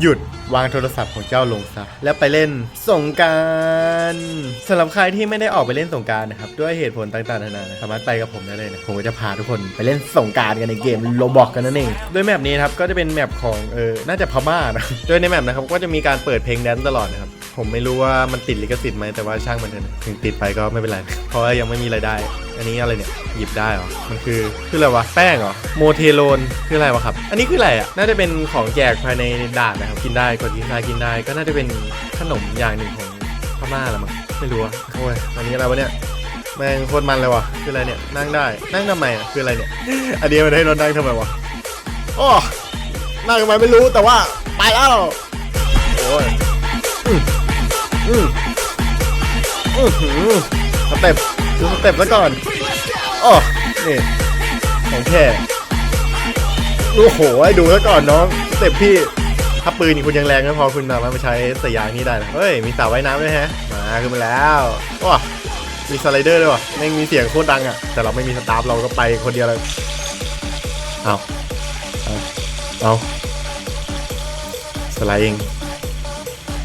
หยุดวางโทรศัพท์ของเจ้าลงซะแล้วไปเล่นสงการสำหรับใครที่ไม่ได้ออกไปเล่นสงการนะครับด้วยเหตุผลต่างๆนานาสามารถไปกับผมได้เลยนะผมก็จะพาทุกคนไปเล่นสงการกันในเกมโลบอกกันนั่นเองโดยแมปนี้ครับก็จะเป็นแมปของเออน่าจะพม่านะโดยในแมปนะครับก็จะมีการเปิดเพลงแดนตลอดนะครับ ผมไม่รู้ว่ามันติดลิขสิทธิ์ไหมแต่ว่าช่างมันเถอะถึงติดไปก็ไม่เป็นไร เพราะว่ายังไม่มีรายได้ อันนี้อะไรเนี่ย หยิบได้เหรอ มันคือคืออะไรวะ แป้งเหรอ โมเทโลนคืออะไรวะครับ อันนี้คืออะไรอะ น่าจะเป็นของแจกภายในด่านนะครับ กินได้กดกินได้กินได้ ก็น่าจะเป็นขนมอย่างหนึ่งของพม่าละมั้ง ไม่รู้อะโอ้ยอันนี้อะไรวะเนี่ยแม่งโคตรมันเลยวะคืออะไรเนี่ย นั่งได้ นั่งทำไมอะ คืออะไรเนี่ย อันนี้มันให้รานั่งทำไมวะโอ้นั่งทำไมไม่รู้แต่ว่าไปแล้ว โอ้ย อืมอืมอือหือสเต็ปดูสเต็ปซะก่อนโอ้นี่ของแท้โอ้โหให้ดูซะก่อนน้องสเต็ปพี่ถ้าปืนนี่คุณยังแรงไม่พอคุณสามาใช้สยางนี่ได้นะเฮ้ย มีสระว่ายน้ำด้วยฮะ มาขึ้นมาแล้วว้ามีสไลเดอร์ด้วยวะแม่งมีเสียงโคตรดังอะ แต่เราไม่มีสตาฟเราก็ไปคนเดียวเลยเอาเอาเอาสไลด์เอง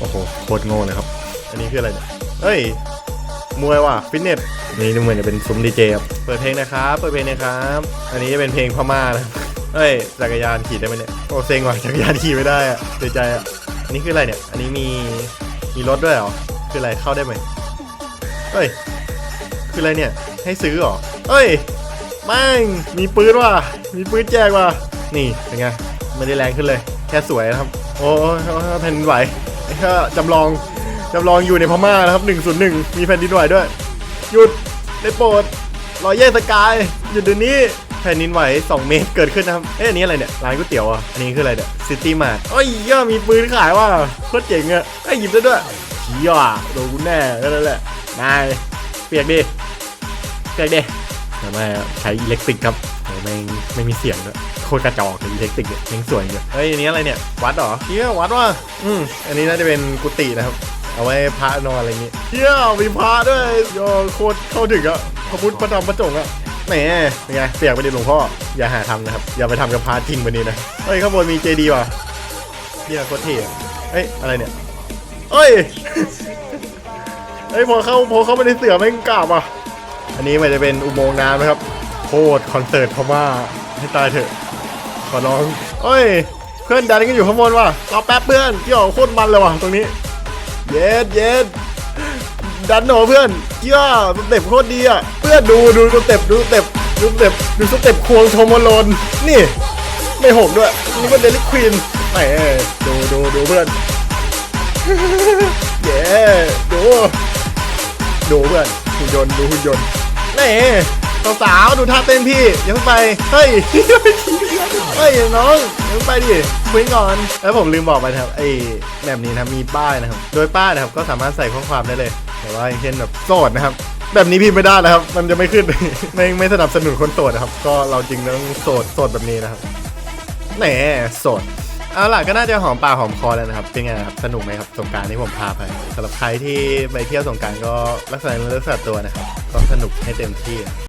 โอ้โหโคตรโง่เลยครับ อันนี้คืออะไรเนี่ยเฮ้ย มวยว่ะ ฟิตเนส นี่ดูเหมือนจะเป็นซุ้มดีเจครับ เปิดเพลงนะครับ เปิดเพลงนะครับ อันนี้จะเป็นเพลงพม่านะเฮ้ย จักรยานขี่ได้ไหมเนี่ย โอ้เซ็งว่ะ จักรยานขี่ไม่ได้อะเสียใจอะอันนี้คืออะไรเนี่ย อันนี้มี มีรถด้วยเหรอ คืออะไร เข้าได้ไหมเฮ้ย คืออะไรเนี่ย ให้ซื้อเหรอเฮ้ยแม่งมีปืนว่ะ มีปืนแจกว่ะ นี่ เป็นไง ไม่ได้แรงขึ้นเลย แค่สวยนะครับ โอ้ยแผ่นดินไหว แค่จำลองจำลองอยู่ในพม่านะครับ 101 มีแผ่นดินไหวด้วย หยุดได้โปรดรอยแยกสกาย หยุดเดี๋ยวนี้แผ่นดินไหว 2 เมตรเกิดขึ้นนะครับ เอ๊ะอันนี้อะไรเนี่ย ร้านก๋วยเตี๋ยวอะ อันนี้คืออะไรเนี่ยซิตี้มาร์ทโอ้ยย่ามีปืนขายว่ะโคตรเจ๋งอะไอ้หยิบได้ด้วยเชี่ยโดนกูแน่ก็นั่นแหละนายเปียกดิเปียกดิทำไมอะใช้อิเล็กทริกครับ ไม่ไม่มีเสียงด้วยโคตรกระจอกเลยอิเล็กทริกเนี่ยยังสวยอยู่เฮ้ยอันนี้อะไรเนี่ย วัดเหรอเชี่ยวัดว่ะอืมอันนี้น่าจะเป็นกุฏินะครับ เอาไว้พระนอนอะไรอย่างงี้เชี่ยมีพระด้วยโยโคตรเข้าถึงอะพระพุทธพระธรรมพระสงฆ์อะแหมเป็นไงเปียกไปดิหลวงพ่ออย่าหาทำนะครับ อย่าไปทำกับพระจริงวันนี้นะเฮ้ยข้างบนมีเจดีย์ว่ะเชี่ยโคตรเท่อะเฮ้ยอะไรเนี่ยเฮ้ยเฮ้ยพอเข้าพอเข้าไปในเสือแม่งกราบอะอันนี้มันจะเป็นอุโมงค์น้ำนะครับโคตรคอนเสิร์ตพม่าให้ตายเถอะ ขอร้องเฮ้ย เพื่อนดันกันอยู่ข้างบนว่ะรอแป๊บเพื่อนที่ออโคตรมันเลยว่ะตรงนี้ เย็ดเย็ดดันหนอเพื่อนเจ้าสเต็ปโคตรดีอะ เพื่อนดูดูสเต็ปดูสเต็ปดูสเต็ปดูสเต็ปควงโทมโลนนี่ ไม่หกด้วย นี่ก็เดลิควีนแหมดูดูดูเพื่อนเย้ดูดูเพื่อนหุ่นยนต์ดูหุ่นยนต์ นี่สาวๆดูท่าเต้นพี่ยังไป เฮ้ย เฮ้ยน้องยังไปดิคุยก่อน แล้วผมลืมบอกไปนะครับไอ้แบบนี้นะมีป้ายนะครับ โดยป้ายนะครับก็สามารถใส่ข้อความได้เลย แต่ว่าอย่างเช่นแบบโสดนะครับ แบบนี้พี่ไม่ได้นะครับ มันจะไม่ขึ้น ไม่ไม่สนับสนุนคนโสดนะครับ ก็เราจริงต้องโสดโสดแบบนี้นะครับแหมโสด เอาล่ะก็น่าจะหอมปากหอมคอแล้วนะครับ เป็นไงครับ สนุกไหมครับสงการที่ผมพาไปสำหรับใครที่ไปเที่ยวสงการก็รักษาเนื้อรักษาตัวนะครับก็สนุกให้เต็มที่